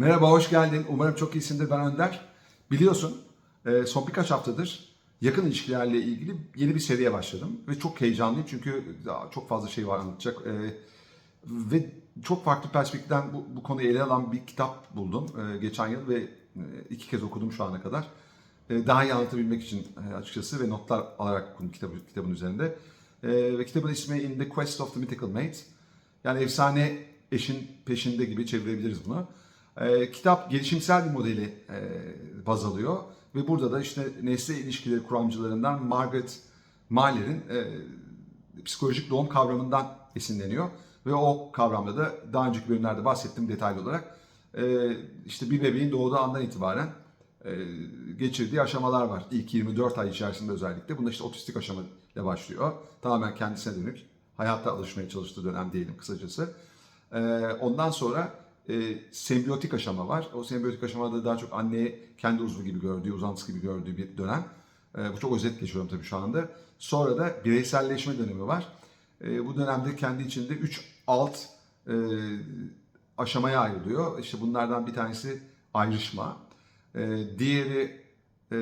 Merhaba, hoş geldin. Umarım çok iyisindir. Ben Önder. Biliyorsun, e, son birkaç haftadır yakın ilişkilerle ilgili yeni bir seriye başladım. Ve çok heyecanlıyım çünkü çok fazla şey var anlatacak. E, Ve çok farklı perspektiften bu, bu konuyu ele alan bir kitap buldum e, geçen yıl ve iki kez okudum şu ana kadar. Daha iyi anlatabilmek için açıkçası ve notlar alarak okudum kitabı, kitabın üzerinde. Ve kitabın ismi In the Quest of the Mythical Mate. Yani efsane eşin peşinde gibi çevirebiliriz bunu. Ee, kitap gelişimsel bir modeli e, baz alıyor ve burada da işte nesne ilişkileri kuramcılarından Margaret Mahler'in e, psikolojik doğum kavramından esinleniyor ve o kavramda da daha önceki bölümlerde bahsettim detaylı olarak e, işte bir bebeğin doğduğu andan itibaren e, geçirdiği aşamalar var. İlk 24 ay içerisinde özellikle. Bunda işte otistik aşama ile başlıyor. Tamamen kendisine dönük. Hayatta alışmaya çalıştığı dönem diyelim kısacası. Ee, ondan sonra e, sembiyotik aşama var. O sembiyotik aşamada daha çok anneye kendi uzvu gibi gördüğü, uzantısı gibi gördüğü bir dönem. Ee, bu çok özet geçiyorum tabii şu anda. Sonra da bireyselleşme dönemi var. Ee, bu dönemde kendi içinde 3 alt e, aşamaya ayrılıyor. İşte bunlardan bir tanesi ayrışma. Ee, diğeri e,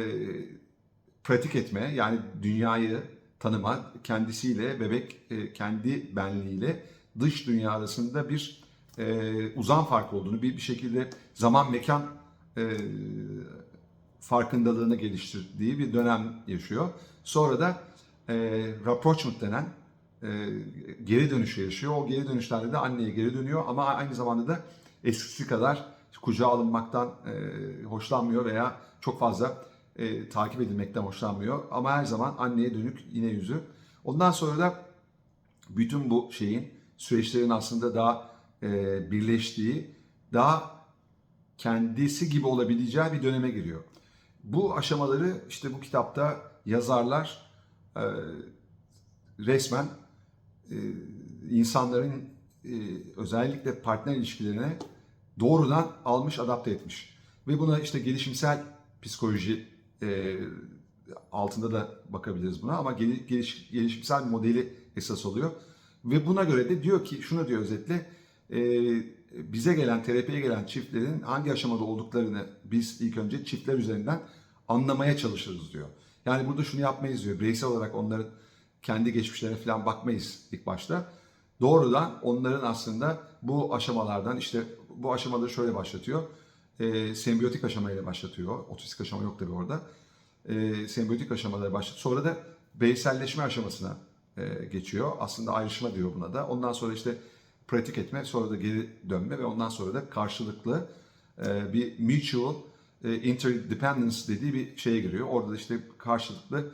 pratik etme yani dünyayı tanıma, kendisiyle, bebek e, kendi benliğiyle dış dünya arasında bir e, uzam farkı olduğunu, bir, bir şekilde zaman mekan e, farkındalığını geliştirdiği bir dönem yaşıyor. Sonra da e, rapprochement denen e, geri dönüşü yaşıyor. O geri dönüşlerde de anneye geri dönüyor ama aynı zamanda da eskisi kadar kucağa alınmaktan e, hoşlanmıyor veya çok fazla e, takip edilmekten hoşlanmıyor. Ama her zaman anneye dönük yine yüzü. Ondan sonra da bütün bu şeyin süreçlerin aslında daha e, birleştiği, daha kendisi gibi olabileceği bir döneme giriyor. Bu aşamaları işte bu kitapta yazarlar e, resmen e, insanların e, özellikle partner ilişkilerine doğrudan almış, adapte etmiş. Ve buna işte gelişimsel psikoloji e, altında da bakabiliriz buna ama gel- geliş, gelişimsel modeli esas oluyor. Ve buna göre de diyor ki, şunu diyor özetle, e, bize gelen, terapiye gelen çiftlerin hangi aşamada olduklarını biz ilk önce çiftler üzerinden anlamaya çalışırız diyor. Yani burada şunu yapmayız diyor, bireysel olarak onların kendi geçmişlerine falan bakmayız ilk başta. Doğrudan onların aslında bu aşamalardan işte bu aşamaları şöyle başlatıyor. E, sembiyotik aşamayla başlatıyor. Otistik aşama yok tabii orada. E, sembiyotik aşamalara başlatıyor. Sonra da bireyselleşme aşamasına e, geçiyor. Aslında ayrışma diyor buna da. Ondan sonra işte pratik etme, sonra da geri dönme ve ondan sonra da karşılıklı e, bir mutual e, interdependence dediği bir şeye giriyor. Orada da işte karşılıklı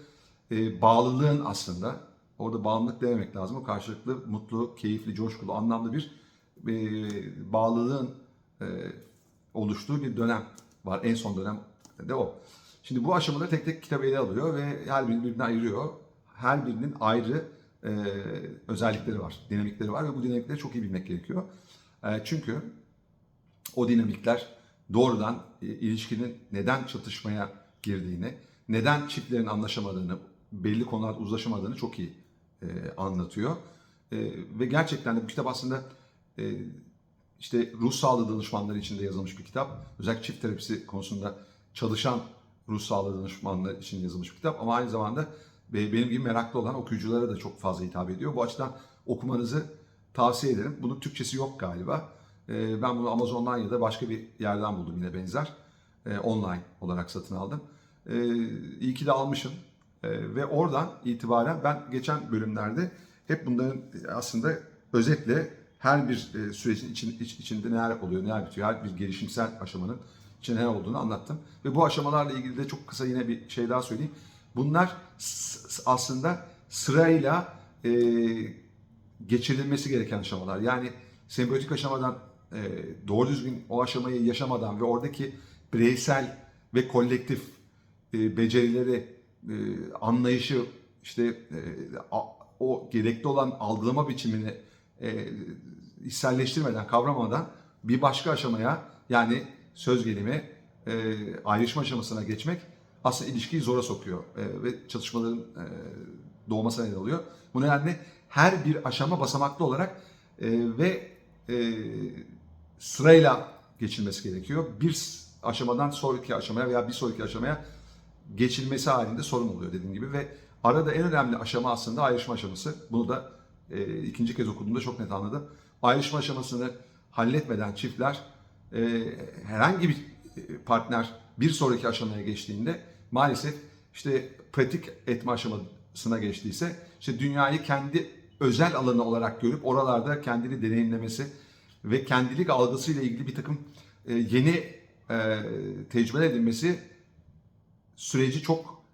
e, bağlılığın aslında, orada bağımlılık dememek lazım. O karşılıklı mutlu, keyifli, coşkulu, anlamlı bir e, bağlılığın e, oluştuğu bir dönem var. En son dönem de o. Şimdi bu aşamaları tek tek kitap ele alıyor ve her birini birbirine ayırıyor. Her birinin ayrı e, özellikleri var, dinamikleri var ve bu dinamikleri çok iyi bilmek gerekiyor. E, çünkü o dinamikler doğrudan e, ilişkinin neden çatışmaya girdiğini, neden çiftlerin anlaşamadığını, belli konularda uzlaşamadığını çok iyi e, anlatıyor. E, ve gerçekten de bu kitap aslında e, işte ruh sağlığı danışmanları için de yazılmış bir kitap. Özellikle çift terapisi konusunda çalışan ruh sağlığı danışmanları için yazılmış bir kitap. Ama aynı zamanda benim gibi meraklı olan okuyuculara da çok fazla hitap ediyor. Bu açıdan okumanızı tavsiye ederim. Bunun Türkçesi yok galiba. Ee, Ben bunu Amazon'dan ya da başka bir yerden buldum yine benzer. Ee, Online olarak satın aldım. Ee, İyi ki de almışım. Ve oradan itibaren ben geçen bölümlerde hep bunların aslında özetle her bir e, sürecin için, iç- içinde neler oluyor, neler bitiyor, her bir gelişimsel aşamanın içinde neler olduğunu anlattım. Ve bu aşamalarla ilgili de çok kısa yine bir şey daha söyleyeyim. Bunlar aslında sırayla e, geçirilmesi gereken aşamalar. Yani sembiyotik aşamadan e, doğru düzgün o aşamayı yaşamadan ve oradaki bireysel ve kolektif e, becerileri, e, anlayışı, işte e, a- o gerekli olan algılama biçimini e, içselleştirmeden, kavramadan bir başka aşamaya yani söz gelimi e, ayrışma aşamasına geçmek aslında ilişkiyi zora sokuyor e, ve çatışmaların e, doğmasına neden oluyor. Bu nedenle her bir aşama basamaklı olarak e, ve e, sırayla geçilmesi gerekiyor. Bir aşamadan sonraki aşamaya veya bir sonraki aşamaya geçilmesi halinde sorun oluyor dediğim gibi ve arada en önemli aşama aslında ayrışma aşaması. Bunu da e, ikinci kez okuduğumda çok net anladım. Ayrışma aşamasını halletmeden çiftler e, herhangi bir e, partner bir sonraki aşamaya geçtiğinde maalesef işte pratik etme aşamasına geçtiyse işte dünyayı kendi özel alanı olarak görüp oralarda kendini deneyimlemesi ve kendilik algısıyla ilgili bir takım e, yeni e, tecrübeler edinmesi süreci çok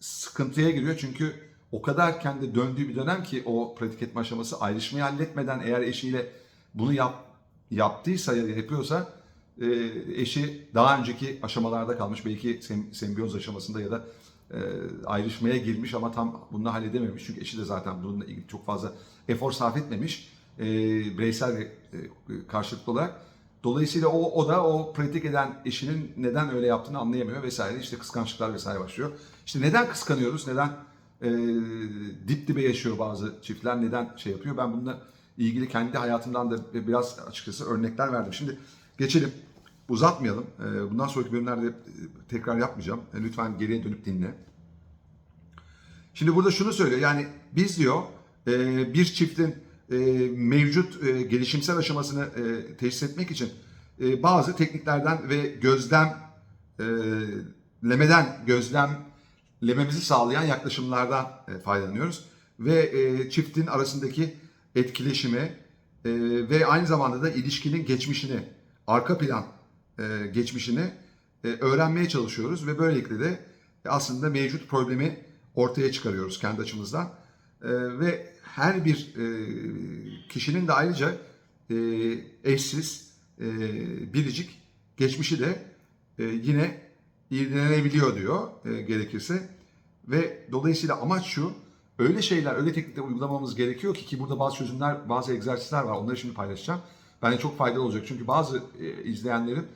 sıkıntıya giriyor. Çünkü o kadar kendi döndüğü bir dönem ki o pratik etme aşaması ayrışmayı halletmeden eğer eşiyle bunu yap, yaptıysa ya yapıyorsa eşi daha önceki aşamalarda kalmış. Belki sem, sembiyoz aşamasında ya da e, ayrışmaya girmiş ama tam bunu halledememiş. Çünkü eşi de zaten bununla ilgili çok fazla efor sarf etmemiş. E, bireysel e, karşılıklı olarak. Dolayısıyla o, o da o pratik eden eşinin neden öyle yaptığını anlayamıyor vesaire. İşte kıskançlıklar vesaire başlıyor. İşte neden kıskanıyoruz? Neden e, dip dibe yaşıyor bazı çiftler? Neden şey yapıyor? Ben bununla ilgili kendi hayatımdan da biraz açıkçası örnekler verdim. Şimdi geçelim. Uzatmayalım. E, bundan sonraki bölümlerde e, tekrar yapmayacağım. E, lütfen geriye dönüp dinle. Şimdi burada şunu söylüyor. Yani biz diyor e, bir çiftin mevcut gelişimsel aşamasını teşhis etmek için bazı tekniklerden ve gözlemlemeden gözlemlememizi sağlayan yaklaşımlardan faydalanıyoruz. Ve çiftin arasındaki etkileşimi ve aynı zamanda da ilişkinin geçmişini, arka plan e, geçmişini e, öğrenmeye çalışıyoruz ve böylelikle de aslında mevcut problemi ortaya çıkarıyoruz kendi açımızdan. E, ve her bir kişinin de ayrıca eşsiz, biricik geçmişi de yine irdelenebiliyor diyor gerekirse. Ve dolayısıyla amaç şu, öyle şeyler, öyle teknikler uygulamamız gerekiyor ki ki burada bazı çözümler, bazı egzersizler var. Onları şimdi paylaşacağım. Bence çok faydalı olacak. Çünkü bazı e, izleyenlerin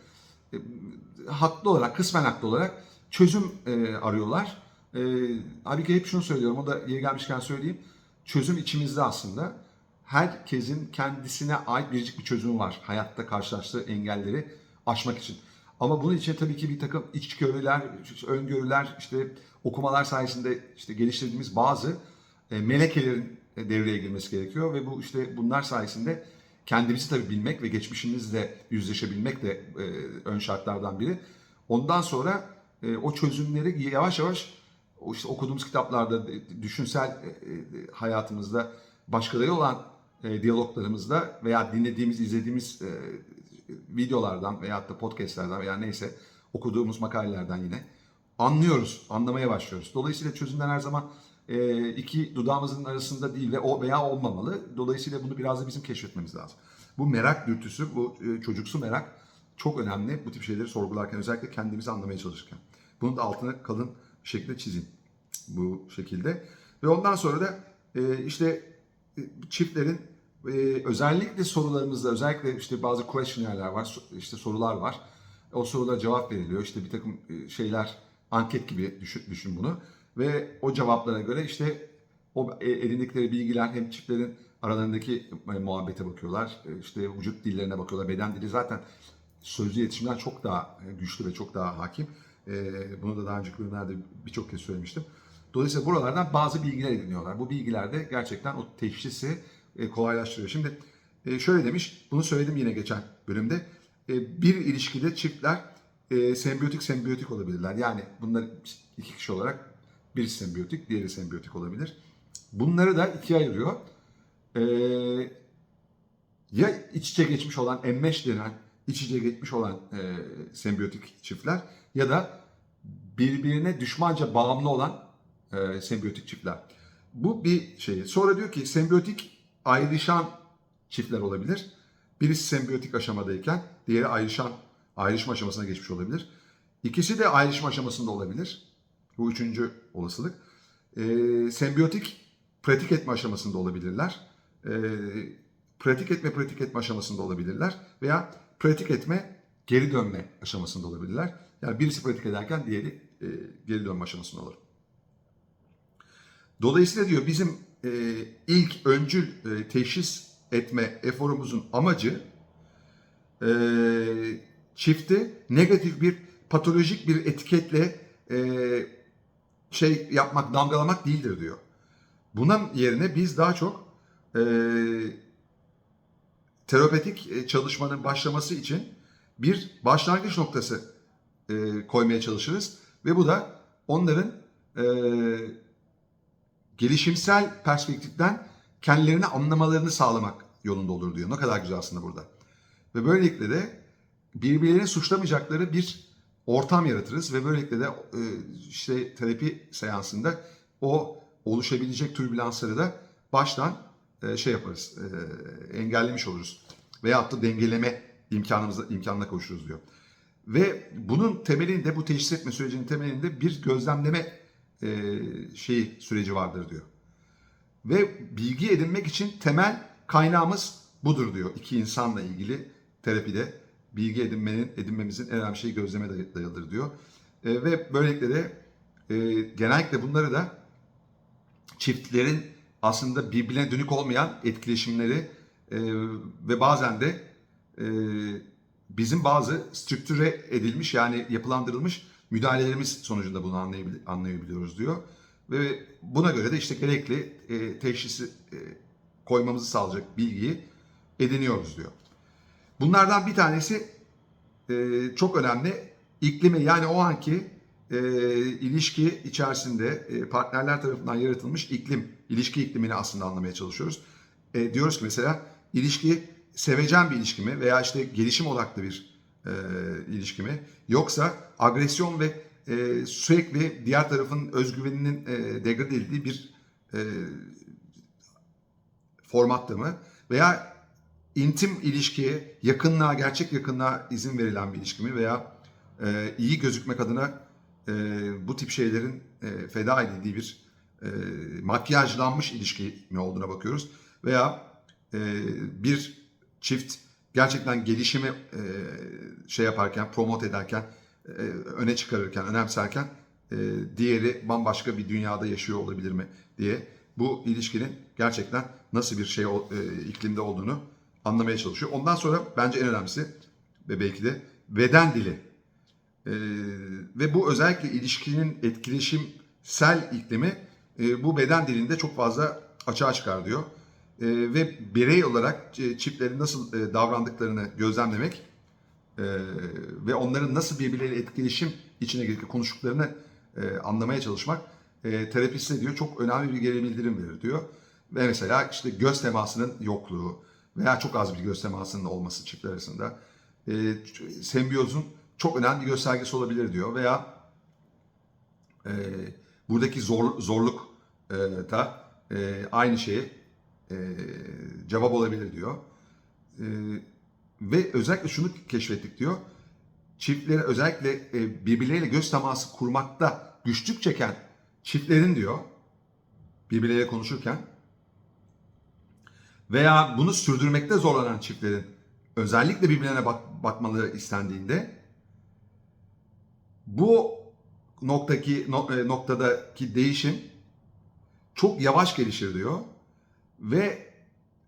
haklı olarak, kısmen haklı olarak çözüm e, arıyorlar. E, halbuki hep şunu söylüyorum, o da yeri gelmişken söyleyeyim. Çözüm içimizde aslında. Herkesin kendisine ait biricik bir çözümü var. Hayatta karşılaştığı engelleri aşmak için. Ama bunun için tabii ki bir takım içgörüler, öngörüler, işte okumalar sayesinde işte geliştirdiğimiz bazı e, melekelerin devreye girmesi gerekiyor ve bu işte bunlar sayesinde kendimizi tabii bilmek ve geçmişimizle yüzleşebilmek de e, ön şartlardan biri. Ondan sonra e, o çözümleri yavaş yavaş işte okuduğumuz kitaplarda, e, düşünsel e, e, hayatımızda, başkaları olan e, diyaloglarımızda veya dinlediğimiz, izlediğimiz e, videolardan veya da podcastlerden veya neyse okuduğumuz makalelerden yine anlıyoruz, anlamaya başlıyoruz. Dolayısıyla çözümler her zaman iki dudağımızın arasında değil ve o veya olmamalı. Dolayısıyla bunu biraz da bizim keşfetmemiz lazım. Bu merak dürtüsü, bu e, çocuksu merak çok önemli bu tip şeyleri sorgularken özellikle kendimizi anlamaya çalışırken. Bunun da altına kalın şekilde çizin bu şekilde. Ve ondan sonra da e, işte e, çiftlerin özellikle sorularımızda özellikle işte bazı questionnaires var, işte sorular var. O sorulara cevap veriliyor. İşte bir takım şeyler anket gibi düşün, düşün bunu. Ve o cevaplara göre işte o e, elindikleri bilgiler hem çiftlerin aralarındaki e, muhabbete bakıyorlar. E, işte vücut dillerine bakıyorlar. Beden dili zaten sözlü iletişimden çok daha güçlü ve çok daha hakim. Bunu da daha önceki bölümlerde birçok kez söylemiştim. Dolayısıyla buralardan bazı bilgiler ediniyorlar. Bu bilgiler de gerçekten o teşhisi kolaylaştırıyor. Şimdi şöyle demiş, bunu söyledim yine geçen bölümde. Bir ilişkide çiftler sembiyotik sembiyotik olabilirler. Yani bunlar iki kişi olarak birisi sembiyotik, diğeri sembiyotik olabilir. Bunları da ikiye ayırıyor. E, ya iç içe geçmiş olan emmeş denen iç içe geçmiş olan e, sembiyotik çiftler ya da birbirine düşmanca bağımlı olan e, sembiyotik çiftler. Bu bir şey. Sonra diyor ki sembiyotik ayrışan çiftler olabilir. Birisi sembiyotik aşamadayken diğeri ayrışan ayrışma aşamasına geçmiş olabilir. İkisi de ayrışma aşamasında olabilir. Bu üçüncü olasılık. E, sembiyotik pratik etme aşamasında olabilirler. E, pratik etme pratik etme aşamasında olabilirler. Veya pratik etme geri dönme aşamasında olabilirler. Yani birisi pratik ederken diğeri e, geri dönme aşamasında olur. Dolayısıyla diyor bizim e, ilk öncül e, teşhis etme eforumuzun amacı e, çifti negatif bir patolojik bir etiketle e, şey yapmak, damgalamak değildir diyor. Bunun yerine biz daha çok e, terapetik e, çalışmanın başlaması için bir başlangıç noktası e, koymaya çalışırız ve bu da onların e, gelişimsel perspektiften kendilerini anlamalarını sağlamak yolunda olur diyor. Ne kadar güzel aslında burada. Ve böylelikle de birbirlerini suçlamayacakları bir ortam yaratırız ve böylelikle de e, işte terapi seansında o oluşabilecek türbülansları da baştan e, şey yaparız, e, engellemiş oluruz. Veyahut da dengeleme imkanımıza, imkanına kavuşuruz diyor. Ve bunun temelinde, bu teşhis etme sürecinin temelinde bir gözlemleme e, şeyi süreci vardır diyor. Ve bilgi edinmek için temel kaynağımız budur diyor. İki insanla ilgili terapide bilgi edinmenin, edinmemizin en önemli şeyi gözleme day- dayalıdır diyor. E, ve böylelikle de e, genellikle bunları da çiftlerin aslında birbirine dönük olmayan etkileşimleri e, ve bazen de e, bizim bazı strüktüre edilmiş yani yapılandırılmış müdahalelerimiz sonucunda bunu anlayabil- anlayabiliyoruz diyor. Ve buna göre de işte gerekli e, teşhisi e, koymamızı sağlayacak bilgiyi ediniyoruz diyor. Bunlardan bir tanesi e, çok önemli. İklimi yani o anki e, ilişki içerisinde e, partnerler tarafından yaratılmış iklim, ilişki iklimini aslında anlamaya çalışıyoruz. E, diyoruz ki mesela ilişki sevecen bir ilişki mi veya işte gelişim odaklı bir e, ilişki mi yoksa agresyon ve e, sürekli diğer tarafın özgüveninin e, degrade edildiği bir e, formatta mı veya intim ilişkiye, yakınlığa, gerçek yakınlığa izin verilen bir ilişki mi veya e, iyi gözükmek adına e, bu tip şeylerin e, feda edildiği bir e, makyajlanmış ilişki mi olduğuna bakıyoruz. Veya e, bir çift gerçekten gelişimi e, şey yaparken, promote ederken, e, öne çıkarırken, önemserken e, diğeri bambaşka bir dünyada yaşıyor olabilir mi diye bu ilişkinin gerçekten nasıl bir şey e, iklimde olduğunu anlamaya çalışıyor. Ondan sonra bence en önemlisi ve belki de beden dili. Ee, ve bu özellikle ilişkinin etkileşimsel iklimi e, bu beden dilinde çok fazla açığa çıkar diyor. Ee, ve birey olarak e, çiftlerin nasıl e, davrandıklarını gözlemlemek e, ve onların nasıl birbirleriyle etkileşim içine girip konuştuklarını e, anlamaya çalışmak e, terapiste diyor çok önemli bir geri bildirim verir diyor. Ve mesela işte göz temasının yokluğu veya çok az bir göz temasının olması çiftler arasında e, sembiyozun çok önemli bir göstergesi olabilir diyor. Veya e, buradaki zor, zorluk e, da e, aynı şeye e, cevap olabilir diyor. E, ve özellikle şunu keşfettik diyor. Çiftlere özellikle e, birbirleriyle göz teması kurmakta güçlük çeken çiftlerin diyor birbirleriyle konuşurken veya bunu sürdürmekte zorlanan çiftlerin özellikle birbirlerine bak, bakmaları istendiğinde bu noktaki no- e, noktadaki değişim çok yavaş gelişir diyor. Ve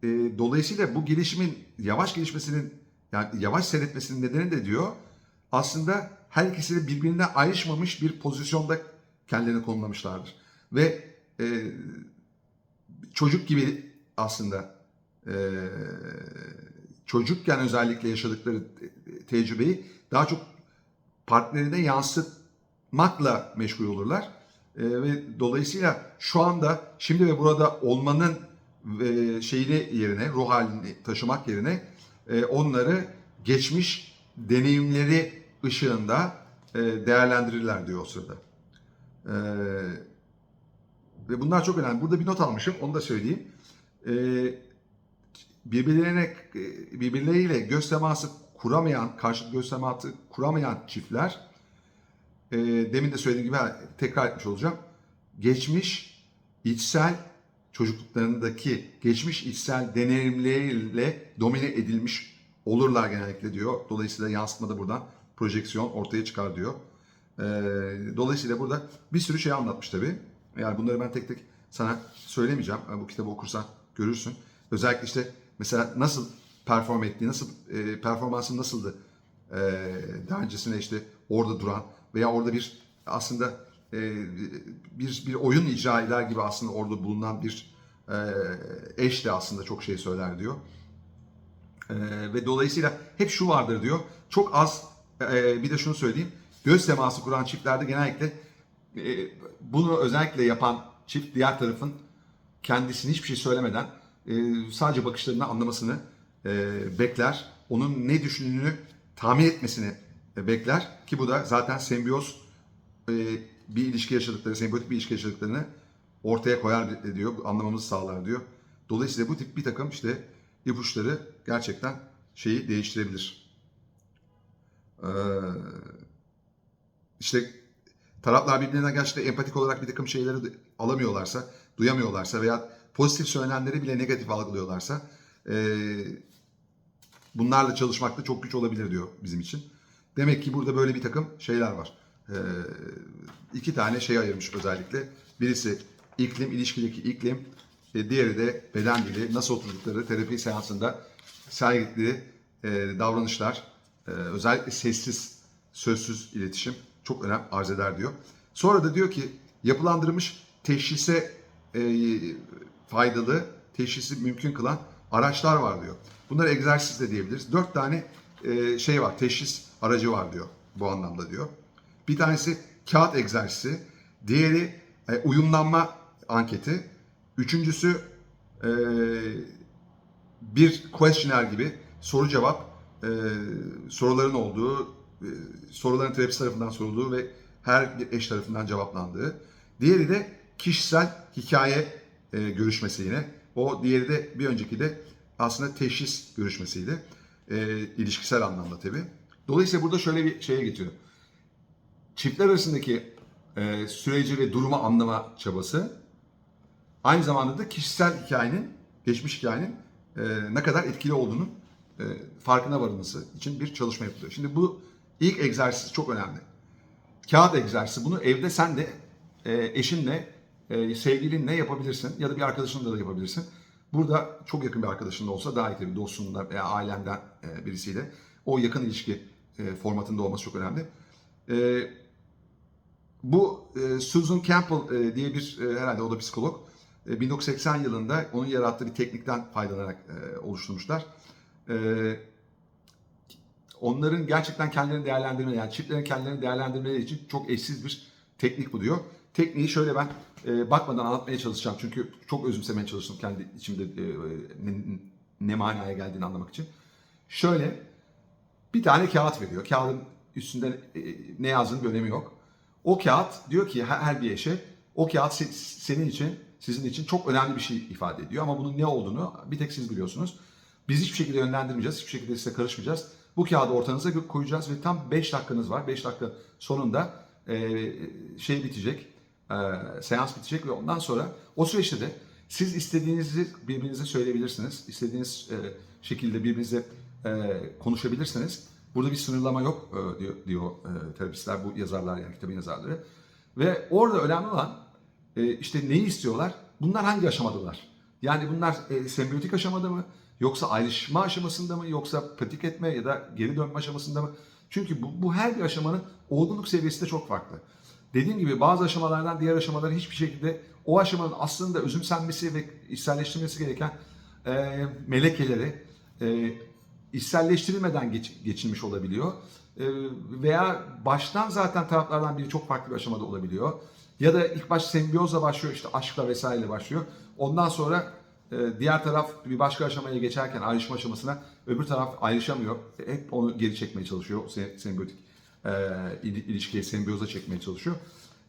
e, dolayısıyla bu gelişimin yavaş gelişmesinin yani yavaş seyretmesinin nedeni de diyor aslında her ikisi de birbirinden ayrışmamış bir pozisyonda kendilerini konumlamışlardır. Ve e, çocuk gibi aslında e, çocukken özellikle yaşadıkları te- tecrübeyi daha çok partnerine yansıtmakla meşgul olurlar. E, ve dolayısıyla şu anda şimdi ve burada olmanın e, şeyini yerine, ruh halini taşımak yerine e, onları geçmiş deneyimleri ışığında e, değerlendirirler diyor o sırada. E, ve bunlar çok önemli. Burada bir not almışım, onu da söyleyeyim. E, birbirlerine e, birbirleriyle göz teması kuramayan, karşılıklı göz teması kuramayan çiftler e, demin de söylediğim gibi tekrar etmiş olacağım. Geçmiş içsel çocukluklarındaki geçmiş içsel deneyimleriyle domine edilmiş olurlar genellikle diyor. Dolayısıyla yansıtma da buradan projeksiyon ortaya çıkar diyor. E, dolayısıyla burada bir sürü şey anlatmış tabii. Yani bunları ben tek tek sana söylemeyeceğim. Bu kitabı okursan görürsün. Özellikle işte mesela nasıl perform ettiği, nasıl e, performansı nasıldı e, daha öncesinde işte orada duran veya orada bir aslında e, bir bir oyun icra eder gibi aslında orada bulunan bir e, eş de aslında çok şey söyler diyor. E, ve dolayısıyla hep şu vardır diyor. Çok az e, bir de şunu söyleyeyim. Göz teması kuran çiftlerde genellikle e, bunu özellikle yapan çift diğer tarafın kendisini hiçbir şey söylemeden e, sadece bakışlarını anlamasını e, bekler. Onun ne düşündüğünü tahmin etmesini e, bekler. Ki bu da zaten sembiyoz e, bir ilişki yaşadıkları, sembiyotik bir ilişki yaşadıklarını ortaya koyar diyor. Anlamamızı sağlar diyor. Dolayısıyla bu tip bir takım işte ipuçları gerçekten şeyi değiştirebilir. Ee, işte taraflar birbirine gerçekten empatik olarak bir takım şeyleri alamıyorlarsa, duyamıyorlarsa veya pozitif söylenenleri bile negatif algılıyorlarsa e, bunlarla çalışmak da çok güç olabilir diyor bizim için. Demek ki burada böyle bir takım şeyler var. E, iki tane şey ayırmış özellikle. Birisi iklim, ilişkideki iklim, e, diğeri de beden dili, nasıl oturdukları terapi seansında sergiledikleri e, davranışlar, e, özellikle sessiz, sözsüz iletişim çok önem arz eder diyor. Sonra da diyor ki yapılandırılmış teşhise e, faydalı, teşhisi mümkün kılan araçlar var diyor. Bunları egzersiz de diyebiliriz. Dört tane e, şey var, teşhis aracı var diyor bu anlamda diyor. Bir tanesi kağıt egzersizi, diğeri e, uyumlanma anketi, üçüncüsü e, bir questionnaire gibi soru cevap e, soruların olduğu, e, soruların terapist tarafından sorulduğu ve her bir eş tarafından cevaplandığı. Diğeri de kişisel hikaye e, görüşmesi yine. O diğeri de bir önceki de aslında teşhis görüşmesiydi. E, ilişkisel anlamda tabii. Dolayısıyla burada şöyle bir şeye getiriyor. Çiftler arasındaki e, süreci ve durumu anlama çabası aynı zamanda da kişisel hikayenin, geçmiş hikayenin e, ne kadar etkili olduğunun e, farkına varılması için bir çalışma yapılıyor. Şimdi bu ilk egzersiz çok önemli. Kağıt egzersizi. Bunu evde sen de e, eşinle, e, sevgilinle yapabilirsin ya da bir arkadaşınla da yapabilirsin. Burada çok yakın bir arkadaşın da olsa daha iyi tabii dostunla veya ailenden e, birisiyle o yakın ilişki e, formatında olması çok önemli. E, bu Susan Campbell diye bir e, herhalde o da psikolog. E, 1980 yılında onun yarattığı bir teknikten faydalanarak e, oluşturmuşlar. Onların gerçekten kendilerini değerlendirme, yani çiftlerin kendilerini değerlendirmeleri için çok eşsiz bir teknik bu diyor. Tekniği şöyle ben e, bakmadan anlatmaya çalışacağım. Çünkü çok özümsemeye çalıştım kendi içimde e, ne, manaya geldiğini anlamak için. Şöyle bir tane kağıt veriyor. Kağıdın üstünde e, ne yazdığının bir önemi yok. O kağıt diyor ki her, her bir eşe o kağıt se- senin için, sizin için çok önemli bir şey ifade ediyor. Ama bunun ne olduğunu bir tek siz biliyorsunuz. Biz hiçbir şekilde yönlendirmeyeceğiz, hiçbir şekilde size karışmayacağız. Bu kağıdı ortanıza koyacağız ve tam 5 dakikanız var. 5 dakika sonunda e, şey bitecek, e, seans bitecek ve ondan sonra o süreçte de siz istediğinizi birbirinize söyleyebilirsiniz. İstediğiniz e, şekilde birbirinize e, konuşabilirsiniz. Burada bir sınırlama yok e, diyor, diyor e, terapistler, bu yazarlar yani kitabın yazarları. Ve orada önemli olan e, işte neyi istiyorlar? Bunlar hangi aşamadalar? Yani bunlar e, sembiyotik aşamada mı? Yoksa ayrışma aşamasında mı? Yoksa pratik etme ya da geri dönme aşamasında mı? Çünkü bu, bu her bir aşamanın olgunluk seviyesi de çok farklı. Dediğim gibi bazı aşamalardan diğer aşamalara hiçbir şekilde o aşamanın aslında özümsenmesi ve içselleştirilmesi gereken e, melekeleri e, içselleştirilmeden geç, geçilmiş olabiliyor. E, veya baştan zaten taraflardan biri çok farklı bir aşamada olabiliyor. Ya da ilk baş sembiyozla başlıyor işte aşkla vesaireyle başlıyor. Ondan sonra e, diğer taraf bir başka aşamaya geçerken ayrışma aşamasına öbür taraf ayrışamıyor. Hep onu geri çekmeye çalışıyor. Sembiyotik e, il- ilişkiye, sembiyoza çekmeye çalışıyor.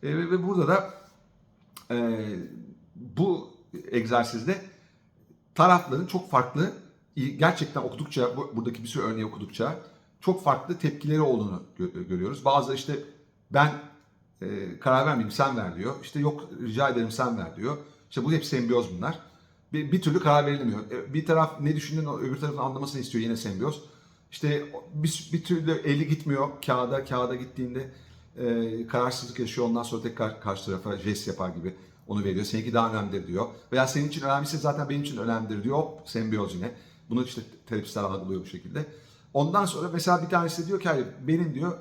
E, ve, ve burada da e, bu egzersizde tarafların çok farklı gerçekten okudukça bu- buradaki bir sürü örneği okudukça çok farklı tepkileri olduğunu gö- görüyoruz. Bazı işte ben e, karar vermeyeyim sen ver diyor. İşte yok rica ederim sen ver diyor. İşte bu hep sembiyoz bunlar. Bir, bir türlü karar verilmiyor. E, Bir taraf ne düşündüğünü öbür tarafın anlamasını istiyor yine sembiyoz. İşte bir, bir türlü eli gitmiyor kağıda, kağıda gittiğinde e, kararsızlık yaşıyor. Ondan sonra tekrar karşı tarafa jest yapar gibi onu veriyor. Seninki daha önemlidir diyor. Veya senin için önemliyse zaten benim için önemlidir diyor. Hop sembiyoz yine. Bunu işte terapistler algılıyor bu şekilde. Ondan sonra mesela bir tanesi diyor ki hayır benim diyor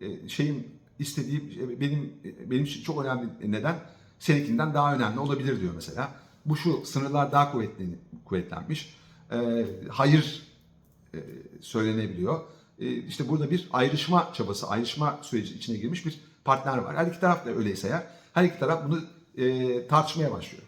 e, şeyim istediğim e, benim e, benim için çok önemli neden seninkinden daha önemli olabilir diyor mesela. Bu şu sınırlar daha kuvvetli kuvvetlenmiş. E, hayır söylenebiliyor. E, işte burada bir ayrışma çabası, ayrışma süreci içine girmiş bir partner var. Her iki taraf da öyleyse eğer, her iki taraf bunu e, tartışmaya başlıyor.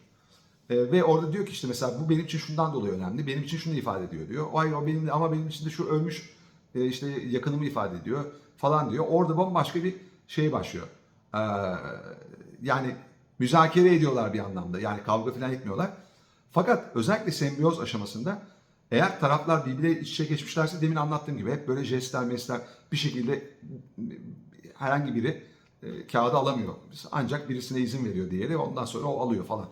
E, ve orada diyor ki işte mesela bu benim için şundan dolayı önemli, benim için şunu ifade ediyor diyor. Hayır o benim ama benim için de şu ölmüş e, işte yakınımı ifade ediyor falan diyor. Orada bambaşka bir şey başlıyor. E, yani müzakere ediyorlar bir anlamda. Yani kavga falan etmiyorlar. Fakat özellikle sembiyoz aşamasında eğer taraflar birbirine iç içe geçmişlerse demin anlattığım gibi hep böyle jestler, mesler bir şekilde herhangi biri e, kağıda alamıyor. Ancak birisine izin veriyor diğeri ondan sonra o alıyor falan.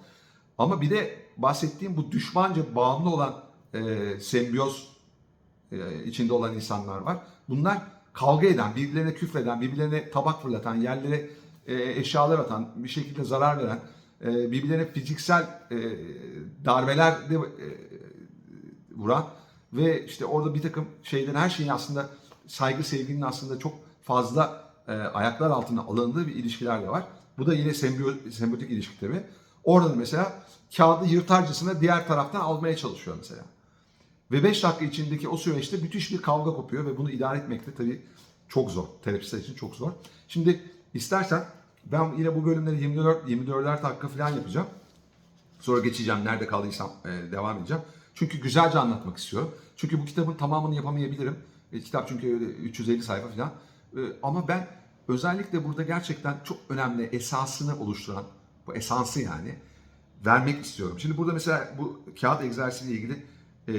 Ama bir de bahsettiğim bu düşmanca bağımlı olan e, sembiyoz e, içinde olan insanlar var. Bunlar kavga eden, birbirlerine küfreden, birbirlerine tabak fırlatan, yerlere e, eşyalar atan, bir şekilde zarar veren, e, birbirlerine fiziksel e, darbeler de e, vuran ve işte orada bir takım şeylerin her şeyin aslında saygı sevginin aslında çok fazla e, ayaklar altına alındığı bir ilişkiler de var. Bu da yine sembiyo, sembotik ilişki tabii. Orada da mesela kağıdı yırtarcasına diğer taraftan almaya çalışıyor mesela. Ve 5 dakika içindeki o süreçte müthiş bir kavga kopuyor ve bunu idare etmek de tabii çok zor. Terapistler için çok zor. Şimdi istersen ben yine bu bölümleri 24 24'er dakika falan yapacağım. Sonra geçeceğim nerede kaldıysam e, devam edeceğim. Çünkü güzelce anlatmak istiyorum. Çünkü bu kitabın tamamını yapamayabilirim. E, kitap çünkü öyle 350 sayfa falan. E, ama ben özellikle burada gerçekten çok önemli esasını oluşturan, bu esansı yani vermek istiyorum. Şimdi burada mesela bu kağıt egzersiziyle ilgili e,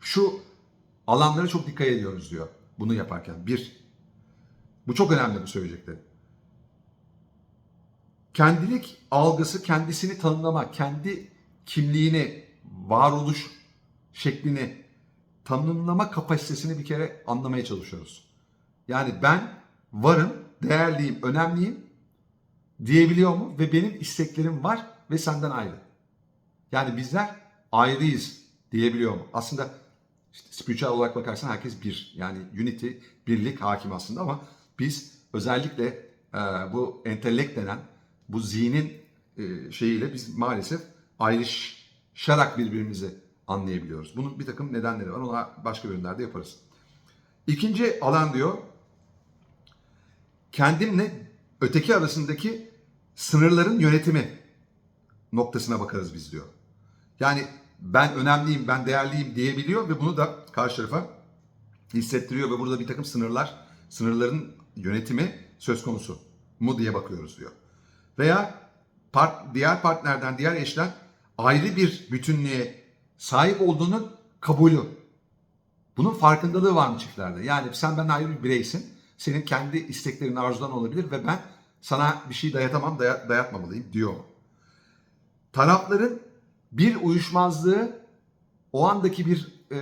şu alanlara çok dikkat ediyoruz diyor bunu yaparken. Bir, bu çok önemli bu söyleyeceklerim. Kendilik algısı kendisini tanımlama, kendi kimliğini, varoluş şeklini tanımlama kapasitesini bir kere anlamaya çalışıyoruz. Yani ben varım, değerliyim, önemliyim diyebiliyor mu? Ve benim isteklerim var ve senden ayrı. Yani bizler ayrıyız diyebiliyor mu? Aslında işte spiritüel olarak bakarsan herkes bir. Yani unity, birlik hakim aslında ama biz özellikle e, bu entelekt denen bu zihnin e, şeyiyle biz maalesef ayrışarak birbirimizi anlayabiliyoruz. Bunun bir takım nedenleri var. Onu başka bölümlerde yaparız. İkinci alan diyor, kendimle öteki arasındaki sınırların yönetimi noktasına bakarız biz diyor. Yani ben önemliyim, ben değerliyim diyebiliyor ve bunu da karşı tarafa hissettiriyor ve burada bir takım sınırlar, sınırların yönetimi söz konusu mu diye bakıyoruz diyor. Veya part, diğer partnerden, diğer eşten ayrı bir bütünlüğe sahip olduğunun kabulü. Bunun farkındalığı var mı çiftlerde? Yani sen benden ayrı bir bireysin. Senin kendi isteklerin, arzudan olabilir ve ben sana bir şey dayatamam, daya- dayatmamalıyım diyor. Tarafların bir uyuşmazlığı, o andaki bir e,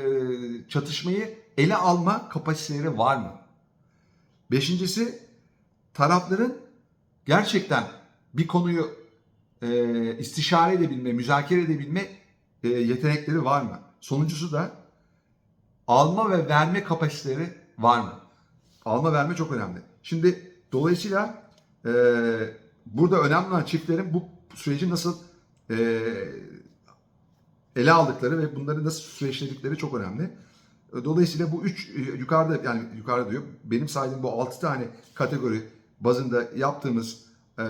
çatışmayı ele alma kapasiteleri var mı? Beşincisi, tarafların gerçekten bir konuyu e, istişare edebilme, müzakere edebilme e, yetenekleri var mı? Sonuncusu da alma ve verme kapasiteleri var mı? Alma verme çok önemli. Şimdi dolayısıyla e, burada önemli olan çiftlerin bu süreci nasıl e, ele aldıkları ve bunları nasıl süreçledikleri çok önemli. Dolayısıyla bu üç e, yukarıda yani yukarıda diyor benim saydığım bu altı tane kategori bazında yaptığımız e,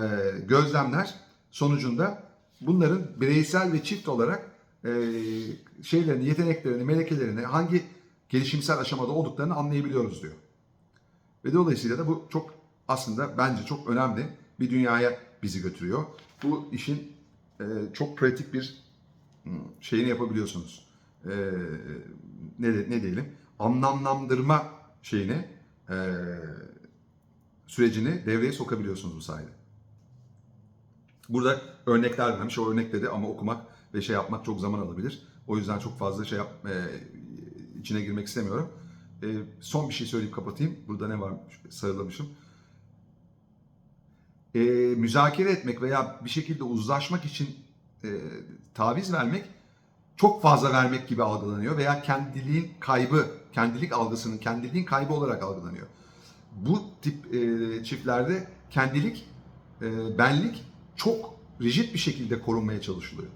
gözlemler sonucunda bunların bireysel ve çift olarak e, şeylerini, yeteneklerini, melekelerini hangi gelişimsel aşamada olduklarını anlayabiliyoruz diyor. Ve dolayısıyla da bu çok aslında bence çok önemli bir dünyaya bizi götürüyor. Bu işin e, çok pratik bir hmm, şeyini yapabiliyorsunuz. E, ne, ne diyelim? Anlamlandırma şeyini, e, sürecini devreye sokabiliyorsunuz bu sayede. Burada örnekler vermiş. O örnekleri ama okumak ve şey yapmak çok zaman alabilir. O yüzden çok fazla şey yap, e, içine girmek istemiyorum. E, son bir şey söyleyip kapatayım. Burada ne var sarılamışım. E, müzakere etmek veya bir şekilde uzlaşmak için e, taviz vermek çok fazla vermek gibi algılanıyor veya kendiliğin kaybı, kendilik algısının kendiliğin kaybı olarak algılanıyor. Bu tip e, çiftlerde kendilik, e, benlik çok rigid bir şekilde korunmaya çalışılıyor.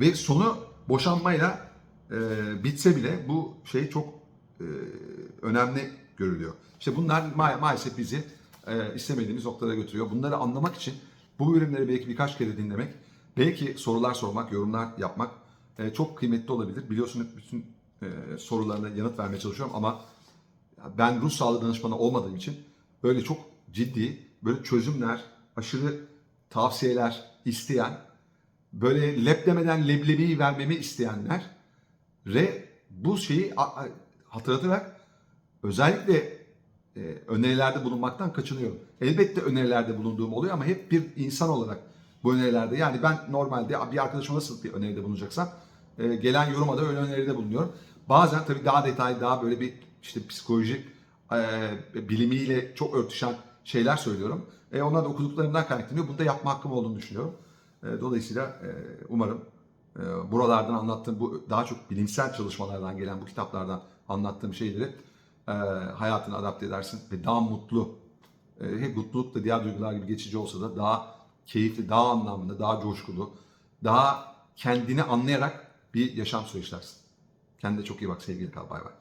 Ve sonu boşanmayla e, bitse bile bu şey çok e, önemli görülüyor. İşte bunlar ma- maalesef bizi e, istemediğimiz noktalara götürüyor. Bunları anlamak için bu bölümleri belki birkaç kere dinlemek, belki sorular sormak, yorumlar yapmak e, çok kıymetli olabilir. Biliyorsun hep bütün e, sorularına yanıt vermeye çalışıyorum ama ben ruh sağlığı danışmanı olmadığım için böyle çok ciddi, böyle çözümler, aşırı tavsiyeler isteyen, böyle leplemeden leblebiyi vermemi isteyenler ve bu şeyi hatırlatarak özellikle e, önerilerde bulunmaktan kaçınıyorum. Elbette önerilerde bulunduğum oluyor ama hep bir insan olarak bu önerilerde yani ben normalde bir arkadaşıma nasıl bir öneride bulunacaksam e, gelen yoruma da öyle öneride bulunuyorum. Bazen tabii daha detaylı daha böyle bir işte psikolojik e, bilimiyle çok örtüşen şeyler söylüyorum. E, onlar da okuduklarımdan kaynaklanıyor. Bunu da yapma hakkım olduğunu düşünüyorum. E, dolayısıyla e, umarım e, buralardan anlattığım bu daha çok bilimsel çalışmalardan gelen bu kitaplardan anlattığım şeyleri e, hayatına adapte edersin ve daha mutlu, e, hep mutluluk da diğer duygular gibi geçici olsa da daha keyifli, daha anlamlı, daha coşkulu, daha kendini anlayarak bir yaşam süreçlersin. Kendine çok iyi bak sevgili kal. Bay bay.